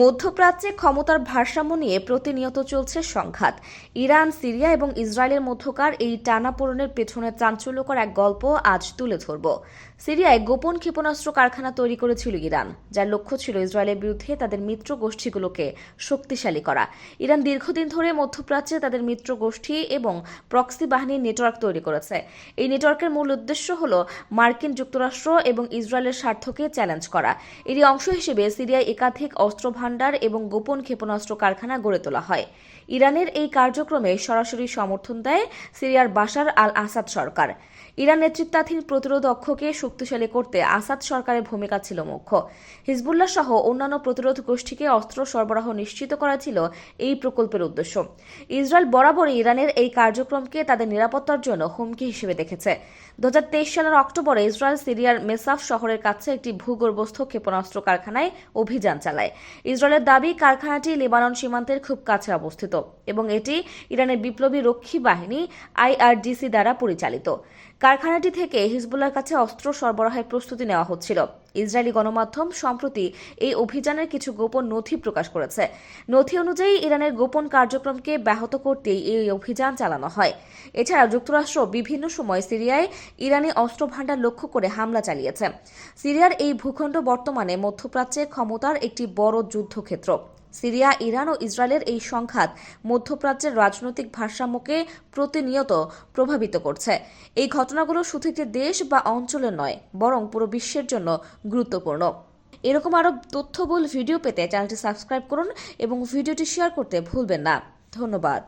মধ্যপ্রাচ্যে ক্ষমতার ভারসাম্য নিয়ে প্রতিনিয়ত চলছে সংঘাত। ইরান, সিরিয়া এবং ইসরায়েলের মধ্যকার এই টানাপোড়েনের পেছনে চাঞ্চল্যকর এক গল্প আজ তুলে ধরব। সিরিয়ায় গোপন ক্ষেপণাস্ত্র কারখানা তৈরি করেছিল ইরান, যার লক্ষ্য ছিল ইসরায়েলের বিরুদ্ধে তাদের মিত্র গোষ্ঠীগুলোকে শক্তিশালী করা। ইরান দীর্ঘদিন ধরে মধ্যপ্রাচ্যে তাদের মিত্র গোষ্ঠী এবং প্রক্সি বাহিনীর নেটওয়ার্ক তৈরি করেছে। এই নেটওয়ার্কের মূল উদ্দেশ্য হল মার্কিন যুক্তরাষ্ট্র এবং ইসরায়েলের স্বার্থকে চ্যালেঞ্জ করা। এরই অংশ হিসেবে সিরিয়ায় একাধিক অস্ত্র ভাণ্ডার এবং গোপন ক্ষেপণাস্ত্র কারখানা গড়ে তোলা হয়। ইরানের এই কার্যক্রমে সরাসরি সমর্থন দেয় সিরিয়ার বাশার আল আসাদ সরকার। ইরান নেতৃত্বাধীন প্রতিরোধ অক্ষকে শক্তিশালী করতে আসাদ সরকারের ভূমিকা ছিল মুখ্য। হিজবুল্লাহ সহ অন্যান্য প্রতিরোধ গোষ্ঠীকে অস্ত্র সরবরাহ নিশ্চিত করা ছিল এই প্রকল্পের উদ্দেশ্য। ইসরায়েল বরাবরই ইরানের এই কার্যক্রমকে তাদের নিরাপত্তার জন্য হুমকি হিসেবে দেখেছে। দু হাজার তেইশ সালের অক্টোবরে ইসরায়েল সিরিয়ার মেসাফ শহরের কাছে একটি ভূগর্ভস্থ ক্ষেপণাস্ত্র কারখানায় অভিযান চালায়। ইসরায়েলের দাবি, কারখানাটি লেবানন সীমান্তের খুব কাছে অবস্থিত এবং এটি ইরানের বিপ্লবী রক্ষী বাহিনী আইআরডিসি দ্বারা পরিচালিত। কারখানাটি থেকে হিজবুল্লার কাছে অস্ত্র সরবরাহের প্রস্তুতি নেওয়া হচ্ছিল। ইসরায়েলি গণমাধ্যম সম্প্রতি এই অভিযানের কিছু গোপন নথি প্রকাশ করেছে। নথি অনুযায়ী ইরানের গোপন কার্যক্রমকে ব্যাহত করতেই এই অভিযান চালানো হয়। এছাড়া যুক্তরাষ্ট্র বিভিন্ন সময় সিরিয়ায় ইরানি অস্ত্র ভাণ্ডার লক্ষ্য করে হামলা চালিয়েছে। সিরিয়ার এই ভূখণ্ড বর্তমানে মধ্যপ্রাচ্যে ক্ষমতার একটি বড় যুদ্ধক্ষেত্র। সিরিয়া, ইরান ও ইসরায়েলের এই সংঘাত মধ্যপ্রাচ্যের রাজনৈতিক ভারসাম্যকে প্রতিনিয়ত প্রভাবিত করছে। এই ঘটনাগুলো শুধু একটি দেশ বা অঞ্চলের নয়, বরং পুরো বিশ্বের জন্য গুরুত্বপূর্ণ। এরকম আরও তথ্যবহুল ভিডিও পেতে চ্যানেলটি সাবস্ক্রাইব করুন এবং ভিডিওটি শেয়ার করতে ভুলবেন না। ধন্যবাদ।